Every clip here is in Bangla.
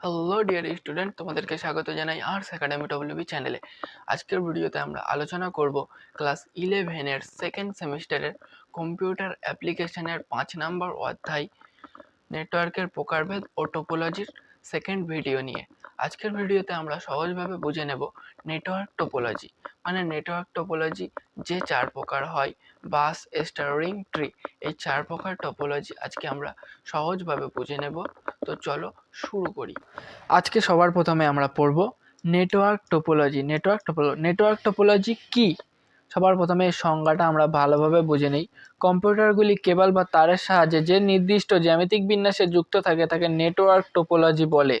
হ্যালো ডিয়ার স্টুডেন্ট তোমাদেরকে স্বাগত জানাই আর্টস একাডেমি ডব্লিউবি চ্যানেলে আজকের ভিডিওতে আমরা আলোচনা করব ক্লাস ইলেভেনের সেকেন্ড সেমিস্টারের কম্পিউটার অ্যাপ্লিকেশনের পাঁচ নম্বর অধ্যায় নেটওয়ার্কের প্রকারভেদ ও টোপোলজির সেকেন্ড ভিডিও নিয়ে। আজকের ভিডিওতে আমরা সহজভাবে বুঝে নেব নেটওয়ার্ক টোপোলজি মানে নেটওয়ার্ক টোপোলজি যে চার প্রকার হয় বাস স্টার ট্রি এই চার প্রকার টোপোলজি আজকে আমরা সহজভাবে বুঝে নেব। তো চলো শুরু করি। আজকে সবার প্রথমে আমরা পড়ব network topology network topology network topology কি? সবার প্রথমে সংজ্ঞাটা আমরা ভালোভাবে বুঝে নিই। কম্পিউটারগুলি কেবল বা তারের সাহায্যে যে নির্দিষ্ট জ্যামিতিক বিন্যাসে যুক্ত থাকে তাকে নেটওয়ার্ক টোপোলজি বলে।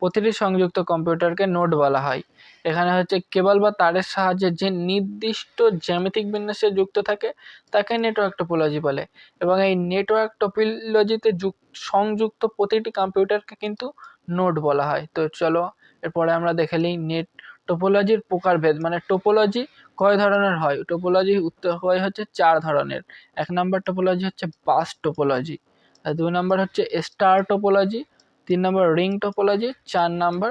প্রতিটি সংযুক্ত কম্পিউটারকে নোড বলা হয়। এখানে হচ্ছে কেবল বা তারের সাহায্যে যে নির্দিষ্ট জ্যামিতিক বিন্যাসে যুক্ত থাকে, তাকে নেটওয়ার্ক টোপোলজি বলে। এবং এই নেটওয়ার্ক টোপোলজিতে যুক সংযুক্ত প্রতিটি কম্পিউটারকে কিন্তু নোড বলা হয়। তো চলো, এরপরে আমরা দেখে নিই নেট টোপোলজির প্রকারভেদ মানে টোপোলজি কয় ধরনের হয়? টোপোলজি উত্তর হয় হচ্ছে চার ধরনের। এক নম্বর টোপোলজি হচ্ছে বাস টোপোলজি দুই নম্বর হচ্ছে স্টার টোপোলজি তিন নম্বর রিং টোপোলজি চার নম্বর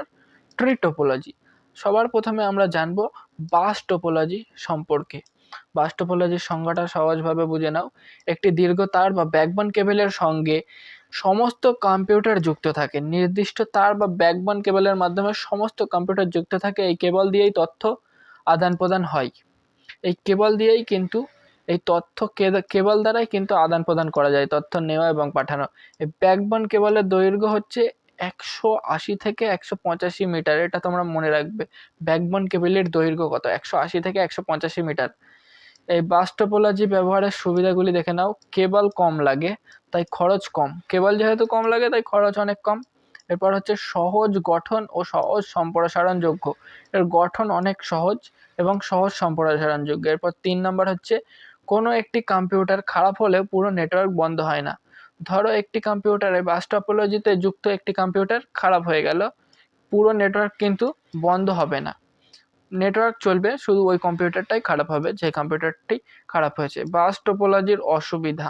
ট্রি টোপোলজি সবার প্রথমে আমরা জানব বাস টোপোলজি সম্পর্কে। বাস টোপোলজির সংজ্ঞাটা সহজভাবে বুঝে নাও। একটি দীর্ঘ তার বা ব্যাকবন কেবলের সঙ্গে সমস্ত কম্পিউটার যুক্ত থাকে। নির্দিষ্ট তার বা ব্যাকবন কেবলের মাধ্যমে সমস্ত কম্পিউটার যুক্ত থাকে, এই কেবল দিয়েই তথ্য আদান প্রদান হয়। এই কেবল দিয়েই কিন্তু, এই তথ্য কেবল দ্বারাই কিন্তু আদান প্রদান করা যায়, তথ্য নেওয়া এবং পাঠানো। এই ব্যাকবন কেবলের দৈর্ঘ্য হচ্ছে একশো আশি থেকে একশো পঁচাশি মিটার, এটা তোমরা মনে রাখবে। ব্যাকবন কেবলের দৈর্ঘ্য কত? একশো আশি থেকে একশো পঁচাশি মিটার। এই বাস টোপোলজি ব্যবহারের সুবিধাগুলি দেখে নাও। কেবল কম লাগে, তাই খরচ কম। কেবল যেহেতু কম লাগে, তাই খরচ অনেক কম। এরপর হচ্ছে সহজ গঠন ও সহজ সম্প্রসারণযোগ্য। এর গঠন অনেক সহজ এবং সহজ সম্প্রসারণযোগ্য। এরপর তিন নম্বর হচ্ছে, কোনো একটি কম্পিউটার খারাপ হলে পুরো নেটওয়ার্ক বন্ধ হয় না। ধরো একটি কম্পিউটারে বাস টপোলজিতে যুক্ত একটি কম্পিউটার খারাপ হয়ে গেল, পুরো নেটওয়ার্ক কিন্তু বন্ধ হবে না। নেটওয়ার্ক চলবে, শুধু ওই কম্পিউটারটাই খারাপ হবে, যে কম্পিউটারটি খারাপ হয়েছে। বাস টোপোলজির অসুবিধা।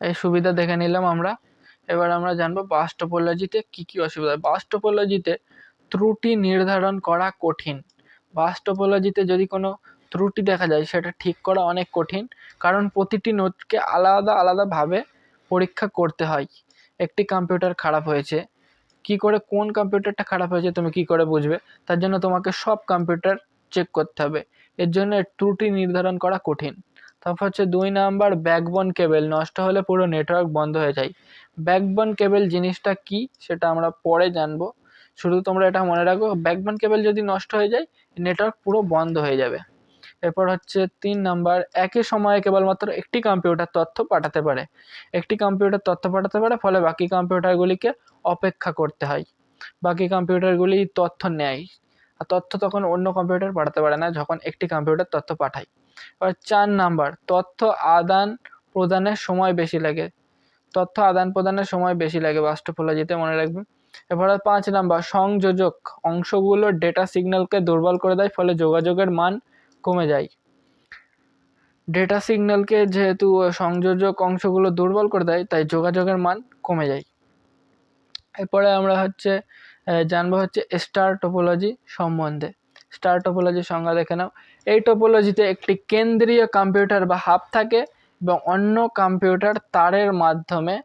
এই সুবিধা দেখে নিলাম আমরা। এবার আমরা জানব বাস টোপোলজিতে কী কী অসুবিধা। বাস টোপোলজিতে ত্রুটি নির্ধারণ করা কঠিন। বাস টোপোলজিতে যদি কোনো ত্রুটি দেখা যায়, সেটা ঠিক করা অনেক কঠিন। কারণ প্রতিটি নোটকে আলাদা, আলাদাভাবে পরীক্ষা করতে হয়। একটি কম্পিউটার খারাপ হয়েছে কি করে কোন কম্পিউটারটা খারাপ হয়েছে তুমি কি করে বুঝবে? তার জন্য তোমাকে সব কম্পিউটার চেক করতে হবে। এর জন্য ত্রুটি নির্ধারণ করা কঠিন। তারপর হচ্ছে দুই নাম্বার ব্যাকবোন কেবেল নষ্ট হলে পুরো নেটওয়ার্ক বন্ধ হয়ে যায়। ব্যাকবোন কেবেল জিনিসটা কি সেটা আমরা পরে জানব। শুধু তোমরা এটা মনে রাখো ব্যাকবোন কেবেল যদি নষ্ট হয়ে যায় নেটওয়ার্ক পুরো বন্ধ হয়ে যাবে। এরপর হচ্ছে তিন নাম্বার, একই সময়ে কেবলমাত্র একটি কম্পিউটার তথ্য পাঠাতে পারে। একটি কম্পিউটার তথ্য পাঠাতে পারে, ফলে বাকি কম্পিউটারগুলিকে অপেক্ষা করতে হয়। বাকি কম্পিউটারগুলি তথ্য নেয়। আর তথ্য তখন অন্য কম্পিউটার পাঠাতে পারে না, যখন একটি কম্পিউটার তথ্য পাঠায়। এবার চার নাম্বার, তথ্য আদান প্রদানের সময় বেশি লাগে। তথ্য আদান প্রদানের সময় বেশি লাগে বাস্টোপোলজিতে মনে রাখবে এরপরে পাঁচ নাম্বার, সংযোজক অংশগুলো ডেটা সিগন্যালকে দুর্বল করে দেয়, ফলে যোগাযোগের মান কমে যায়। ডেটা সিগন্যালকে যেহেতু সংযোজক অংশগুলো দুর্বল করে দেয়, তাই যোগাযোগের মান কমে যায়। এরপরে আমরা হচ্ছে জানব হচ্ছে স্টার টোপোলজি সম্বন্ধে। স্টার টোপোলজির সংজ্ঞা দেখে নাও। এই টোপোলজিতে একটি কেন্দ্রীয় কম্পিউটার বা হাব থাকে এবং অন্য কম্পিউটার তারের মাধ্যমে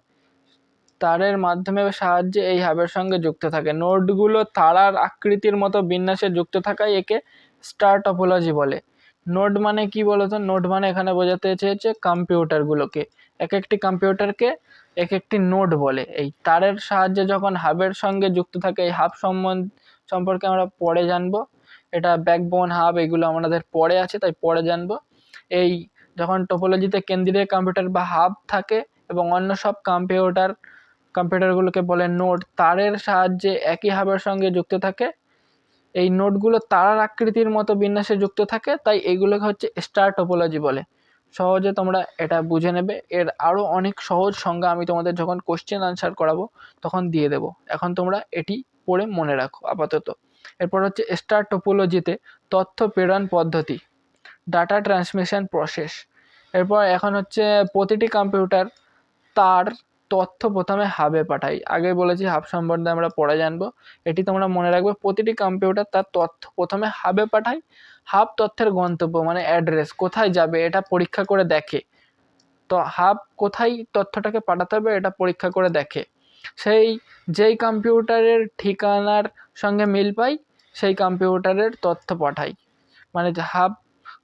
তারের মাধ্যমে সাহায্যে এই হাবের সঙ্গে যুক্ত থাকে। নোটগুলো তারার আকৃতির মতো বিন্যাসে যুক্ত থাকায় একে স্টার টপোলজি বলে। নোড মানে কি বলতো? নোড মানে এখানে বোঝাতে চেয়েছে কম্পিউটারগুলোকে এক একটি কম্পিউটারকে এক একটি নোড বলে। এই তারের সাহায্যে যখন হাবের সঙ্গে যুক্ত থাকে, এই হাব সম্বন্ধ সম্পর্কে আমরা পরে জানব। এটা ব্যাকবোন হাব এগুলো আমাদের পরে আছে, তাই পরে জানব। এই যখন টোপোলজিতে কেন্দ্রীয় কম্পিউটার বা হাব থাকে এবং অন্য সব কম্পিউটার কম্পিউটারগুলোকে বলে নোড, তারের সাহায্যে একই হাবের সঙ্গে যুক্ত থাকে। এই নোটগুলো তারার আকৃতির মতো বিন্যাসে যুক্ত থাকে, তাই এগুলোকে হচ্ছে স্টার টোপোলজি বলে। সহজে তোমরা এটা বুঝে নেবে। এর আরও অনেক সহজ সংজ্ঞা আমি তোমাদের যখন কোশ্চেন আনসার করাবো, তখন দিয়ে দেবো। এখন তোমরা এটি পড়ে মনে রাখো আপাতত। এরপর হচ্ছে স্টার টোপোলজিতে তথ্য প্রেরণ পদ্ধতি ডাটা ট্রান্সমিশন প্রসেস এরপর এখন হচ্ছে প্রতিটি কম্পিউটার তার তথ্য প্রথমে হাবে পাঠাই। আগে বলেছি হাব সম্বন্ধে আমরা পরে জানব। এটি তোমরা মনে রাখবে, প্রতিটি কম্পিউটার তার তথ্য প্রথমে হাবে পাঠায়। হাব তথ্যের গন্তব্য মানে অ্যাড্রেস কোথায় যাবে, এটা পরীক্ষা করে দেখে। তো হাব কোথায় তথ্যটাকে পাঠাতে হবে, এটা পরীক্ষা করে দেখে। সেই, যেই কম্পিউটারের ঠিকানার সঙ্গে মিল পাই, সেই কম্পিউটারের তথ্য পাঠাই। মানে হাব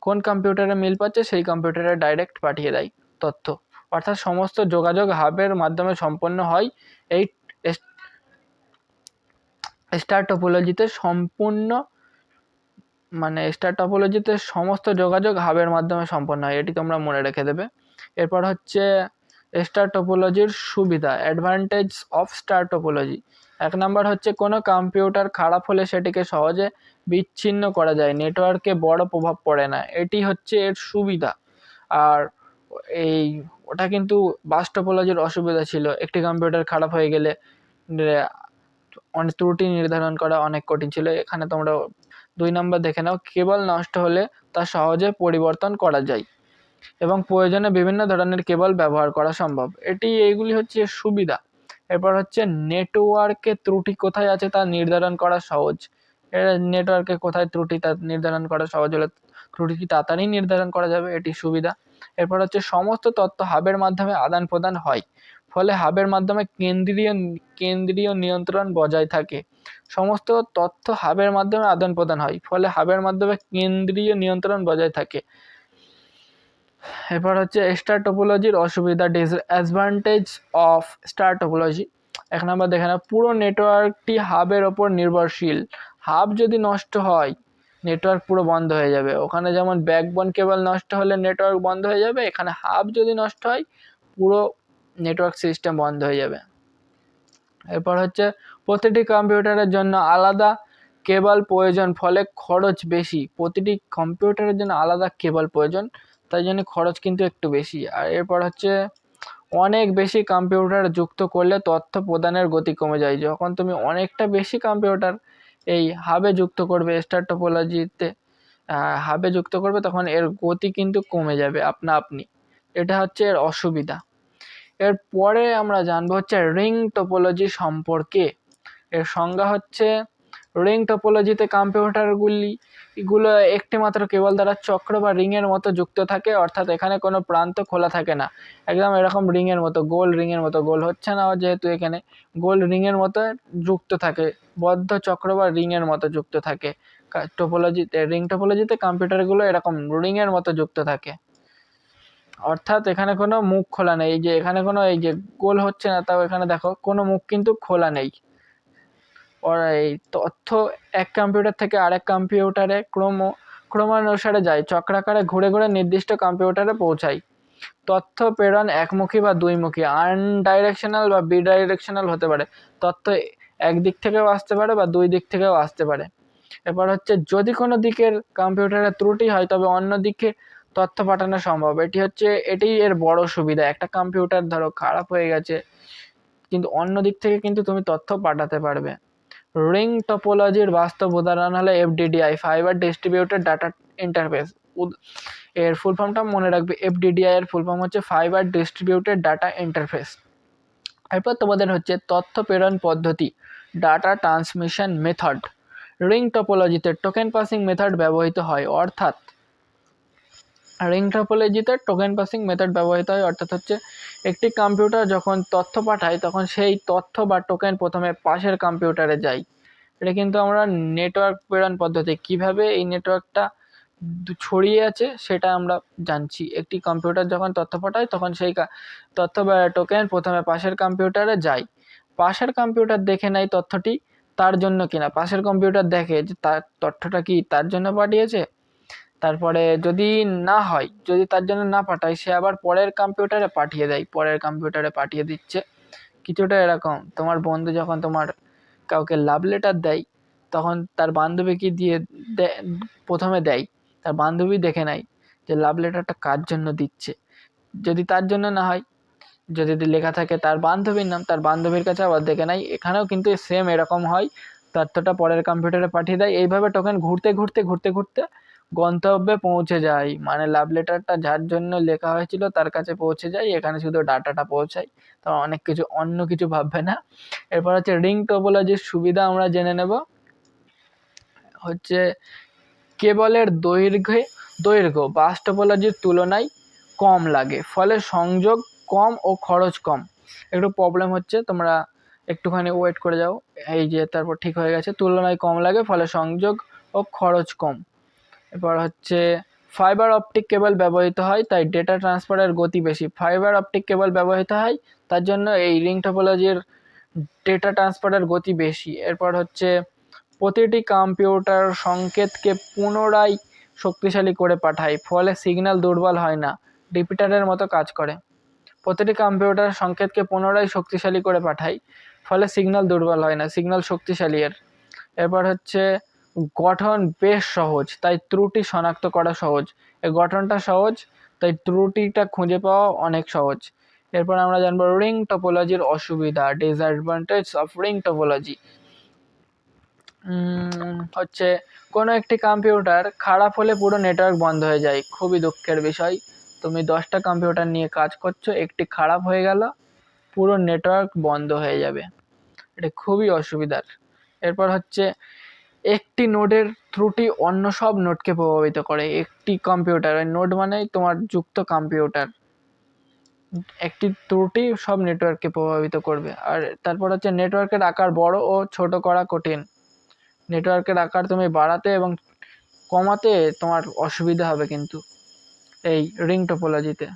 কোন কম্পিউটারে মিল পাচ্ছে, সেই কম্পিউটারে ডাইরেক্ট পাঠিয়ে দেয় তথ্য। অর্থাৎ সমস্ত যোগাযোগ হাবের মাধ্যমে সম্পন্ন হয়। এই স্টার টপোলজিতে সম্পূর্ণ মানে স্টার টপোলজিতে সমস্ত যোগাযোগ হাবের মাধ্যমে সম্পন্ন হয়। এটি তোমরা মনে রেখে দেবে। এরপর হচ্ছে স্টার টপোলজির সুবিধা অ্যাডভান্টেজ অফ স্টার টপোলজি এক নাম্বার হচ্ছে কোনো কম্পিউটার খারাপ হলে সেটিকে সহজে বিচ্ছিন্ন করা যায়। নেটওয়ার্কে বড় প্রভাব পড়ে না। এটি হচ্ছে এর সুবিধা। আর এই ওটা কিন্তু বাস টপোলজির অসুবিধা ছিল। একটি কম্পিউটার খারাপ হয়ে গেলে অনেক ত্রুটি নির্ধারণ করা অনেক কঠিন ছিল। এখানে তোমরা দুই নম্বর দেখে নাও। কেবল নষ্ট হলে তা সহজে পরিবর্তন করা যায় এবং প্রয়োজনে বিভিন্ন ধরনের কেবল ব্যবহার করা সম্ভব। এটি, এইগুলি হচ্ছে সুবিধা। এরপর হচ্ছে নেটওয়ার্কে ত্রুটি কোথায় আছে তা নির্ধারণ করা সহজ। নেটওয়ার্কে কোথায় ত্রুটি তা নির্ধারণ করা সহজ হলে ত্রুটি তাড়াতাড়ি নির্ধারণ করা যাবে, এটি সুবিধা। এরপর হচ্ছে সমস্ত তথ্য হাবের মাধ্যমে আদান প্রদান হয়। ফলে হাবের মাধ্যমে কেন্দ্রীয় কেন্দ্রীয় নিয়ন্ত্রণ বজায় থাকে। সমস্ত তথ্য হাবের মাধ্যমে আদান প্রদান হয়, ফলে হাবের মাধ্যমে কেন্দ্রীয় নিয়ন্ত্রণ বজায় থাকে। এরপর হচ্ছে স্টার টোপোলজির অসুবিধা ডিসঅ্যাডভান্টেজ অফ স্টার টোপোলজি এক নম্বর দেখে না পুরো নেটওয়ার্কটি হাবের ওপর নির্ভরশীল। হাব যদি নষ্ট হয় নেটওয়ার্ক পুরো বন্ধ হয়ে যাবে। ওখানে যেমন ব্যাকবোন কেবল নষ্ট হলে নেটওয়ার্ক বন্ধ হয়ে যাবে, এখানে হাব যদি নষ্ট হয়, পুরো নেটওয়ার্ক সিস্টেম বন্ধ হয়ে যাবে। এরপর হচ্ছে প্রতিটি কম্পিউটারের জন্য আলাদা কেবল প্রয়োজন, ফলে খরচ বেশি। প্রতিটি কম্পিউটারের জন্য আলাদা কেবল প্রয়োজন, তাই জন্য খরচ কিন্তু একটু বেশি। আর এরপর হচ্ছে অনেক বেশি কম্পিউটার যুক্ত করলে তথ্য প্রদানের গতি কমে যায়। যখন তুমি অনেকটা বেশি কম্পিউটার এই হাবে যুক্ত করবে স্টার টোপোলজিতে হাবে যুক্ত করবে তখন এর গতি কিন্তু কমে যাবে আপনা আপনি। এটা হচ্ছে এর অসুবিধা। এর পরে আমরা জানব হচ্ছে রিং টোপোলজি সম্পর্কে। এর সংজ্ঞা হচ্ছে রিং টোপোলজিতে কম্পিউটারগুলি এগুলো একটি মাত্র কেবল দ্বারা চক্র বা রিংয়ের মতো যুক্ত থাকে, অর্থাৎ এখানে কোনো প্রান্ত খোলা থাকে না। একদম এরকম রিংয়ের মতো, গোল রিংয়ের মতো, গোল হচ্ছে না যেহেতু এখানে, গোল রিংয়ের মতো যুক্ত থাকে, বদ্ধ চক্র বা রিংয়ের মতো যুক্ত থাকে। টোপোলজিতে রিং টোপোলজিতে কম্পিউটারগুলো এরকম রিংয়ের মতো যুক্ত থাকে। অর্থাৎ এখানে কোনো মুখ খোলা নেই, এই যে এখানে কোনো, এই যে গোল হচ্ছে না, তাও এখানে দেখো, কোনো মুখ কিন্তু খোলা নেই। তথ্য এক কম্পিউটার থেকে আরেক কম্পিউটারে ক্রম, ক্রমানুসারে যায়, চক্রাকারে ঘুরে ঘুরে নির্দিষ্ট কম্পিউটারে পৌঁছায়। তথ্য প্রেরণ একমুখী বা দুইমুখী আনডাইরেকশনাল বা বিডাইরেকশনাল হতে পারে। তথ্য এক দিক থেকেও আসতে পারে বা দুই দিক থেকেও আসতে পারে। এবার হচ্ছে, যদি কোনো দিকের কম্পিউটারে ত্রুটি হয়, তবে অন্য দিকে তথ্য পাঠানো সম্ভব। এটি হচ্ছে এটি এর বড় সুবিধা। একটা কম্পিউটার ধরো খারাপ হয়ে গেছে, কিন্তু অন্য দিক থেকে কিন্তু তুমি তথ্য পাঠাতে পারবে। রিং টপোলজির বাস্তব উদাহরণ হলো FDDI, fibre distributed data interface. এর ফুল ফর্মটা মনে রাখবে, এফডিডিআই এর ফুল ফর্ম হচ্ছে ফাইবার ডিস্ট্রিবিউটেড ডাটা ইন্টারফেস। এরপর তোমাদের হচ্ছে তথ্য প্রেরণ পদ্ধতি, ডাটা ট্রান্সমিশন মেথড। রিং টপোলজিতে টোকেন পাসিং মেথড ব্যবহৃত হয়, অর্থাৎ রিং টপোলজিতে টোকেন পাসিং মেথড ব্যবহৃত হয়, অর্থাৎ হচ্ছে একটি কম্পিউটার যখন তথ্য পাঠায়, তখন সেই তথ্য বা টোকেন প্রথমে পাশের কম্পিউটারে যায়। এটা কিন্তু আমরা নেটওয়ার্ক প্রেরণ পদ্ধতি, কীভাবে এই নেটওয়ার্কটা ছড়িয়ে আছে সেটা আমরা জানছি। একটি কম্পিউটার যখন তথ্য পাঠায়, তখন সেই তথ্য বা টোকেন প্রথমে পাশের কম্পিউটারে যায়। পাশের কম্পিউটার দেখে নেয় তথ্যটি তার জন্য কিনা? পাশের কম্পিউটার দেখে যে তার তথ্যটা কি তার জন্য পাঠিয়েছে? তারপরে যদি না হয়, যদি তার জন্য না পাঠায়, সে আবার পরের কম্পিউটারে পাঠিয়ে দেয়, পরের কম্পিউটারে পাঠিয়ে দিচ্ছে। কিছুটা এরকম, তোমার বন্ধু যখন তোমার কাউকে লাভ লেটার দেয়, তখন তার বান্ধবীকে দিয়ে প্রথমে দেয়, তার বান্ধবী দেখে নেয় যে লাভ লেটারটা কার জন্য দিচ্ছে। যদি তার জন্য না হয়, যদি লেখা থাকে তার বান্ধবীর নাম, তার বান্ধবীর কাছে আবার দেখে নেয়, এখানেও কিন্তু সেম এরকম হয়। তথ্যটা পরের কম্পিউটারে পাঠিয়ে দেয়। এইভাবে টোকেন ঘুরতে ঘুরতে ঘুরতে ঘুরতে গন্তব্যে পৌঁছে যায় মানে লাভ লেটারটা যার জন্য লেখা হয়েছিল তার কাছে পৌঁছে যায় এখানে শুধু ডাটাটা পৌঁছায় তো অনেক কিছু, অন্য কিছু ভাববে না। এরপর হচ্ছে রিং টোপোলজির সুবিধা আমরা জেনে নেব। হচ্ছে কেবলের দৈর্ঘ্যে, দৈর্ঘ্য বাস টোপোলজির তুলনায় কম লাগে। ফলে সংযোগ কম ও খরচ কম। একটু প্রবলেম হচ্ছে, তোমরা একটুখানি ওয়েট করে যাও। এই যে, তারপর ঠিক হয়ে গেছে। তুলনায় কম লাগে, ফলে সংযোগ ও খরচ কম। এরপর হচ্ছে ফাইবার অপটিক কেবল ব্যবহৃত হয়, তাই ডেটা ট্রান্সফারের গতি বেশি। ফাইবার অপটিক কেবল ব্যবহৃত হয়, তার জন্য এই রিং টোপোলজির ডেটা ট্রান্সফারের গতি বেশি। এরপর হচ্ছে প্রতিটি কম্পিউটার সংকেতকে পুনরায় শক্তিশালী করে পাঠায়, ফলে সিগন্যাল দুর্বল হয় না রিপিটারের মতো কাজ করে। প্রতিটি কম্পিউটার সংকেতকে পুনরায় শক্তিশালী করে পাঠায়, ফলে সিগন্যাল দুর্বল হয় না সিগন্যাল শক্তিশালী এর। এরপর হচ্ছে গঠন বেশ সহজ, তাই ত্রুটি শনাক্ত করা সহজ। এই গঠনটা সহজ, তাই ত্রুটিটা খুঁজে পাওয়া অনেক সহজ। এরপর আমরা জানব রিং টপোলজির অসুবিধা ডিসঅ্যাডভান্টেজ অফ রিং টপোলজি হচ্ছে কোনো একটি কম্পিউটার খারাপ হলে পুরো নেটওয়ার্ক বন্ধ হয়ে যায়, খুবই দুঃখের বিষয়। তুমি দশটা কম্পিউটার নিয়ে কাজ করছ, একটি খারাপ হয়ে গেল, পুরো নেটওয়ার্ক বন্ধ হয়ে যাবে। এটা খুবই অসুবিধার। এরপর হচ্ছে একটি নোডের ত্রুটি অন্য সব নোডকে প্রভাবিত করে। একটি কম্পিউটার নোড মানেই তোমার যুক্ত কম্পিউটার। একটি ত্রুটি সব নেটওয়ার্ককে প্রভাবিত করবে। আর তারপর হচ্ছে নেটওয়ার্কের আকার বড় ও ছোট করা কঠিন। নেটওয়ার্কের আকার তুমি বাড়াতে এবং কমাতে তোমার অসুবিধা হবে কিন্তু এই রিং টোপোলজিতে।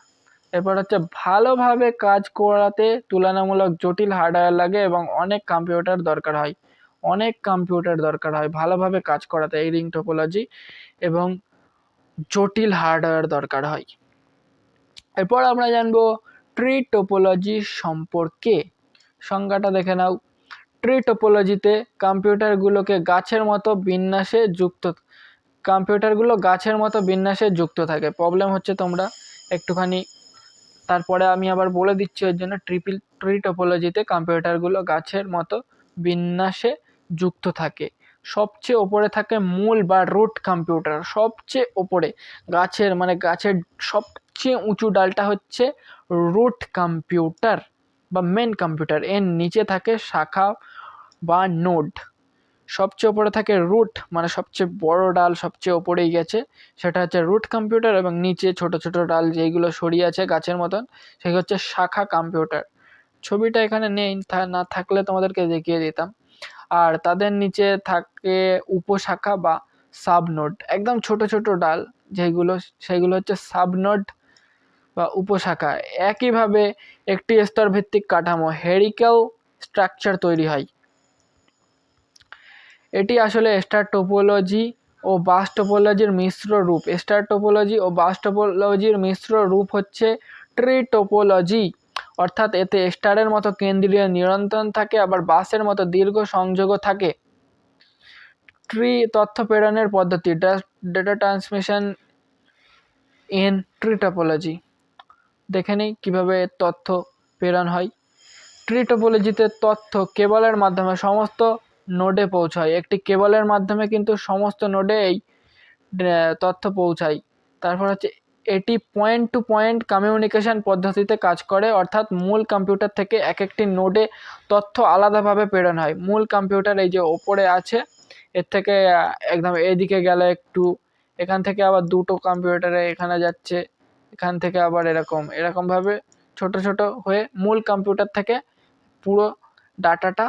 এরপর হচ্ছে ভালোভাবে কাজ করাতে তুলনামূলক জটিল হার্ডওয়্যার লাগে এবং অনেক কম্পিউটার দরকার হয়। অনেক কম্পিউটার দরকার হয়, ভালোভাবে কাজ করাতে, এই রিং টোপোলজি এবং জটিল হার্ডওয়্যার দরকার হয়। এরপর আমরা জানব ট্রি টোপোলজি সম্পর্কে। সংজ্ঞাটা দেখে নাও। ট্রি টোপোলজিতে কম্পিউটারগুলোকে গাছের মতো বিন্যাসে যুক্ত কম্পিউটারগুলো গাছের মতো বিন্যাসে যুক্ত থাকে। প্রবলেম হচ্ছে তোমরা একটুখানি, তারপরে আমি আবার বলে দিচ্ছি ওর জন্য ট্রিপিল ট্রি টোপোলজিতে কম্পিউটারগুলো গাছের মতো বিন্যাসে যুক্ত থাকে। সবচেয়ে ওপরে থাকে মূল বা রুট কম্পিউটার সবচেয়ে ওপরে গাছের মানে গাছের সবচেয়ে উঁচু ডালটা হচ্ছে রুট কম্পিউটার বা মেন কম্পিউটার এর নিচে থাকে শাখা বা নোড সবচেয়ে ওপরে থাকে রুট মানে সবচেয়ে বড় ডাল সবচেয়ে ওপরেই গেছে। সেটা হচ্ছে রুট কম্পিউটার এবং নিচে ছোট ছোট ডাল যেইগুলো সরিয়ে আছে গাছের মতন সেগুলো হচ্ছে শাখা কম্পিউটার ছবিটা এখানে নেই না থাকলে তোমাদেরকে দেখিয়ে দিতাম। আর তাদের নিচে থাকে উপশাখা বা সাবনোড। একদম ছোট ছোট ডাল, যেগুলো, সেগুলো হচ্ছে সাবনোড বা উপশাখা। একইভাবে একটি স্তর ভিত্তিক কাঠামো হেরিক্যাল স্ট্রাকচার তৈরি হয়। এটি আসলে স্টার টোপোলজি ও বাস টোপোলজির মিশ্র রূপ। স্টার টোপোলজি ও বাস টোপোলজির মিশ্র রূপ হচ্ছে ট্রি টোপোলজি অর্থাৎ এতে স্টারের মতো কেন্দ্রীয় নিয়ন্ত্রণ থাকে, আবার বাসের মতো দীর্ঘ সংযোগও থাকে। ট্রি তথ্য প্রেরণের পদ্ধতি data transmission in tree topology দেখে নিই কীভাবে তথ্য প্রেরণ হয়। ট্রি টোপোলজিতে তথ্য কেবলের মাধ্যমে সমস্ত নোডে পৌঁছায়। একটি কেবলের মাধ্যমে কিন্তু সমস্ত নোডে এই তথ্য পৌঁছায়। তারপর হচ্ছে এটি পয়েন্ট টু পয়েন্ট কমিউনিকেশন পদ্ধতিতে কাজ করে, অর্থাৎ মূল কম্পিউটার থেকে এক একটি নোডে তথ্য আলাদাভাবে প্রেরণ হয়। মূল কম্পিউটার এই যে ওপরে আছে, এর থেকে একদম এদিকে গেলে একটু, এখান থেকে আবার দুটো কম্পিউটারে এখানে যাচ্ছে, এখান থেকে আবার এরকম। এরকমভাবে ছোট ছোট হয়ে মূল কম্পিউটার থেকে পুরো ডাটাটা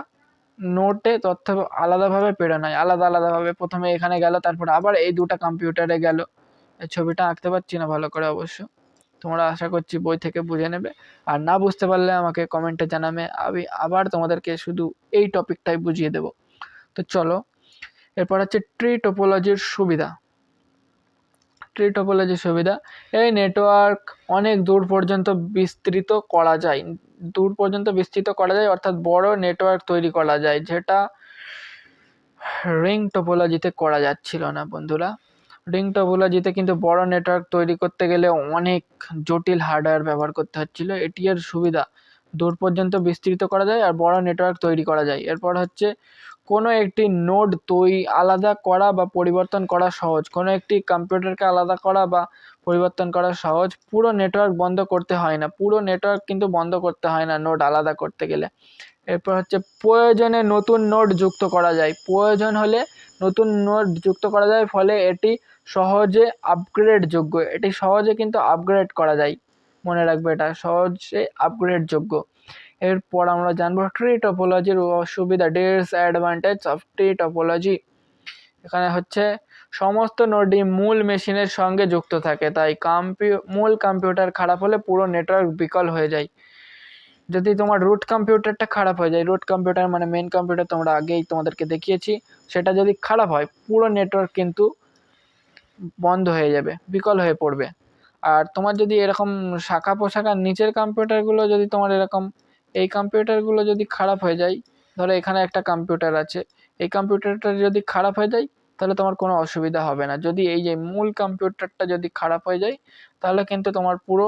নোটে তথ্য আলাদাভাবে প্রেরণ হয়। আলাদা আলাদাভাবে প্রথমে এখানে গেল, তারপর আবার এই দুটো কম্পিউটারে গেল। ছবিটা আঁকতে পারছি না ভালো করে অবশ্য। তোমরা আশা করছি বই থেকে বুঝে নেবে। আর না বুঝতে পারলে আমাকে কমেন্টে জানাবে। আমি আবার তোমাদেরকে শুধু এই টপিকটাই বুঝিয়ে দেব। তো চলো, এরপর হচ্ছে ট্রি টোপোলজির সুবিধা। ট্রি টোপোলজির সুবিধা, এই নেটওয়ার্ক অনেক দূর পর্যন্ত বিস্তৃত করা যায়। দূর পর্যন্ত বিস্তৃত করা যায়, অর্থাৎ বড় নেটওয়ার্ক তৈরি করা যায়, যেটা রিং টোপোলজিতে করা যাচ্ছিল না, বন্ধুরা। রিং টোপোলজিতে কিন্তু বড় নেটওয়ার্ক তৈরি করতে গেলে অনেক জটিল হার্ডওয়্যার ব্যবহার করতে হচ্ছিল। এটি এর সুবিধা। দূর পর্যন্ত বিস্তৃত করা যায় আর বড় নেটওয়ার্ক তৈরি করা যায়। এরপর হচ্ছে, কোনো একটি নোড তৈরি আলাদা করা বা পরিবর্তন করা সহজ। কোনো একটি কম্পিউটারকে আলাদা করা বা পরিবর্তন করা সহজ। পুরো নেটওয়ার্ক বন্ধ করতে হয় না। পুরো নেটওয়ার্ক কিন্তু বন্ধ করতে হয় না নোড আলাদা করতে গেলে। এরপর হচ্ছে, প্রয়োজনে নতুন নোড যুক্ত করা যায়। প্রয়োজন হলে নতুন নোড যুক্ত করা যায়। ফলে এটি সহজে আপগ্রেড যোগ্য। এটি সহজে কিন্তু আপগ্রেড করা যায়। মনে রাখবে এটা সহজে আপগ্রেড যোগ্য। এরপর আমরা জানব ট্রি টপোলজির অসুবিধা ডিসঅ্যাডভান্টেজ অফ ট্রি টপোলজি এখানে হচ্ছে, সমস্ত নোডই মূল মেশিনের সঙ্গে যুক্ত থাকে, তাই কম্পিউ মূল কম্পিউটার খারাপ হলে পুরো নেটওয়ার্ক বিকল হয়ে যায়। যদি তোমার রুট কম্পিউটারটা খারাপ হয়ে যায় রুট কম্পিউটার মানে মেন কম্পিউটার তোমরা আগেই তোমাদেরকে দেখিয়েছি, সেটা যদি খারাপ হয়, পুরো নেটওয়ার্ক কিন্তু বন্ধ হয়ে যাবে, বিকল হয়ে পড়বে। আর তোমার যদি এরকম শাখা পোশাখার নিচের কম্পিউটারগুলো যদি তোমার এরকম, এই কম্পিউটারগুলো যদি খারাপ হয়ে যায়, ধরো এখানে একটা কম্পিউটার আছে, এই কম্পিউটারটা যদি খারাপ হয়ে যায়, তাহলে তোমার কোনো অসুবিধা হবে না। যদি এই যে মূল কম্পিউটারটা যদি খারাপ হয়ে যায়, তাহলে কিন্তু তোমার পুরো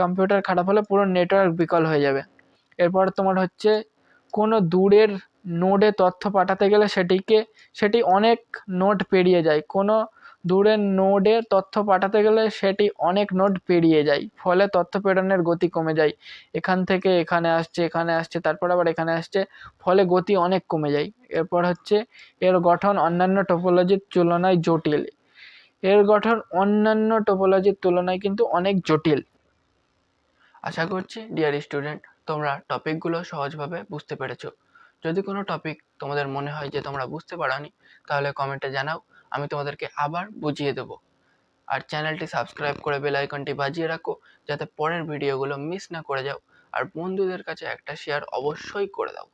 কম্পিউটার খারাপ হলে পুরো নেটওয়ার্ক বিকল হয়ে যাবে। এরপর তোমার হচ্ছে, কোনো দূরের নোডে তথ্য পাঠাতে গেলে সেটিকে, সেটি অনেক নোড পেরিয়ে যায়। কোনো দূরের নোডে তথ্য পাঠাতে গেলে সেটি অনেক নোড পেরিয়ে যায়, ফলে তথ্য প্রেরণের গতি কমে যায়। এখান থেকে এখানে আসছে এখানে আসছে, তারপর আবার এখানে আসছে, ফলে গতি অনেক কমে যায়। এরপর হচ্ছে, এর গঠন অন্যান্য টোপোলজির তুলনায় জটিল। এর গঠন অন্যান্য টোপোলজির তুলনায় কিন্তু অনেক জটিল। আশা করছি ডিয়ার স্টুডেন্ট তোমরা টপিকগুলো সহজভাবে বুঝতে পেরেছ। যদি কোনো টপিক তোমাদের মনে হয় যে তোমরা বুঝতে পারোনি, তাহলে কমেন্টে জানাও। আমি তোমাদেরকে আবার বুঝিয়ে দেবো। আর চ্যানেলটি সাবস্ক্রাইব করে বেল আইকনটি বাজিয়ে রাখো, যাতে পরের ভিডিওগুলো মিস না করে যাও। আর বন্ধুদের কাছে একটা শেয়ার অবশ্যই করে দাও।